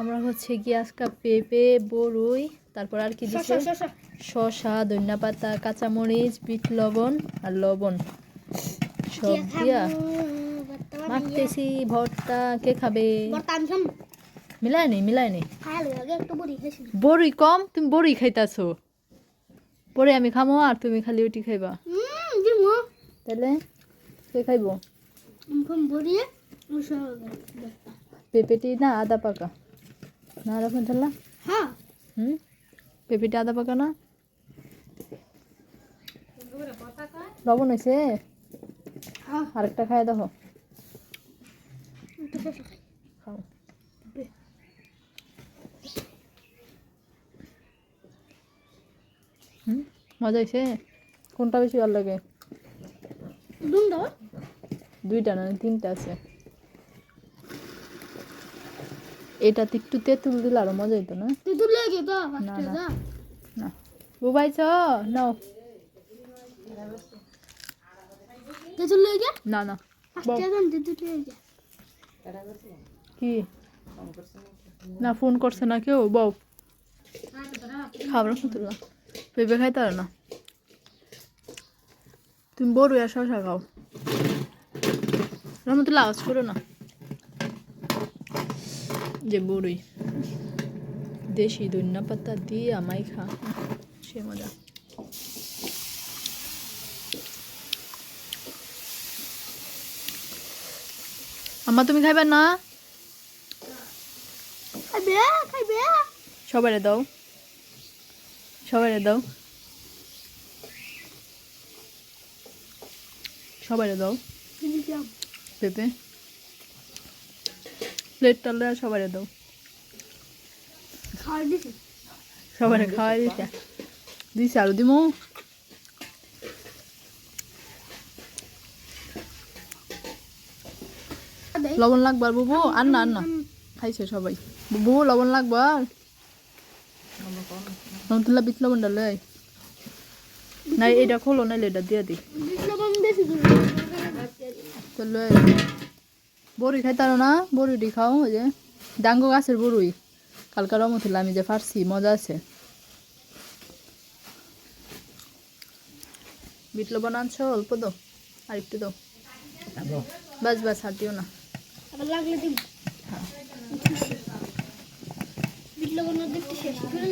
আমরা হচ্ছে গিয়ে আজকে পেঁপে বড়ুই তারপর আর কি শসা শসা ধনিয়া পাতা কাঁচামরিচ বিট লবণ আর লবণ। সব দিয়া মাখতেছি ভর্তা কে খাবে? বর্তাম সম মিলাই নি মিলাই নি খায়াল আগে একটু বড়ি খাইছি। বড়ি কম তুমি বড়ি খাইতাছো। পরে আমি খামো আর তুমি খালি ওটি খাইবা। তাহলে কে খাইবো? পেঁপেটি না আদা পাকা? হ্যাঁ। হুম? পেঁপেটি আদা পাকা না? লবণ হয়েছে? হ্যাঁ। আরেকটা খাই। দেখো মজা হয়েছে? কোনটা বেশি ভালো লাগে? দুইটা না তিনটা আছে। এটাতে একটু তেঁতুল দিলে আরও মজা হইতো না? তেঁতুল লেগে তো না, না। না। বুবাইছ নাও। তেঁতুল লেগে? না না। কি? না ফোন করছে না কেউ? বউ খাবার তুলা পেঁপে খাইতে পারে না? তুমি বড় শশা খাও। রহমতুল্লাহ আওয়াজ করো না। যে বড়ই দেশি ধনিয়া পাতা দিয়ে আমায় খা। সে মজা। আম্মা তুমি খাইবে না? খাইবে খাইবে। সবাই দাও। সবাই দাও। সবাই দাও। পেঁপে। প্লেট টালে সবাই দাও। খাওয়ার দিছি? সবাই খাওয়াই দিছে। দিছে আরও দিমু। লবণ লাগবার বুবু? আর না আর না। খাইছে সবাই। বুবু লবণ লাগবার রহমতুল্লাহ বিট লবণ ডালে না এটা খোলো নাইলে এটা দিয়ে দিই লবণ তাহলে বড়ি খাইতারো না বড়িটি খাও ওই যে ডাঙ্গো গাছের বড়ুই কালকার রহমতুল্লাহ আমি যে ফারছি মজা আছে। বিট লবণ আনছো অল্প দাও আর একটু দাও। বাস বাস দিও না। আবার লাগলে দিব। বিট লবণ দেখতে শেষ করে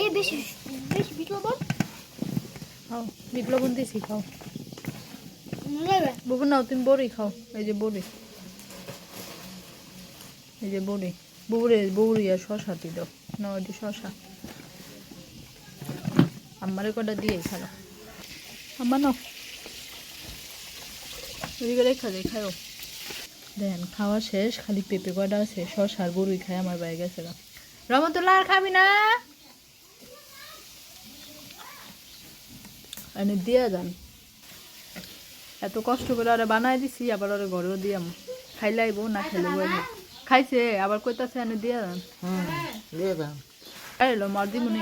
এই বেশি বেশি বিট লবণ খাও বিট লবণ দিছি খাও। বুবু, নাও, তুমি বড়ি খাও। এই যে বড়ি। এই যে বড়ি। বউরে বউরি আর শশাটি দাও। না ওই শশা আমারে কটা দিয়ে খালো? আমার নাও। এদিকে রেখা যায় খাও দেন, খাওয়া শেষ, খালি পেঁপে কটা আছে? শশা বড়ুই খায়, আমার বাইরে গেছে গা। রহমতুল্লাহ, আর খাবি না? এনে দিয়া যান। এত কষ্ট করে ওরা বানাই দিছি আবার ওরা ঘরেও দিয়াম খাইলে আইবো না খাইলে বইব খাইছে আবার কইতাছে এনে দিয়া যান এই লো মার দিমুনি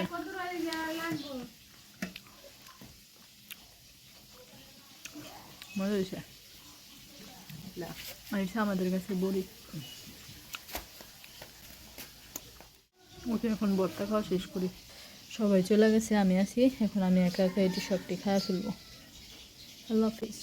মজা হয়েছে এটা আমাদের কাছে বড়ি। ওকে এখন বরটা খাওয়া শেষ করি। সবাই চলে গেছে আমি আছি এখন আমি একা একা এটি সবটি খাওয়া ফেলব। আল্লাহ হাফিজ।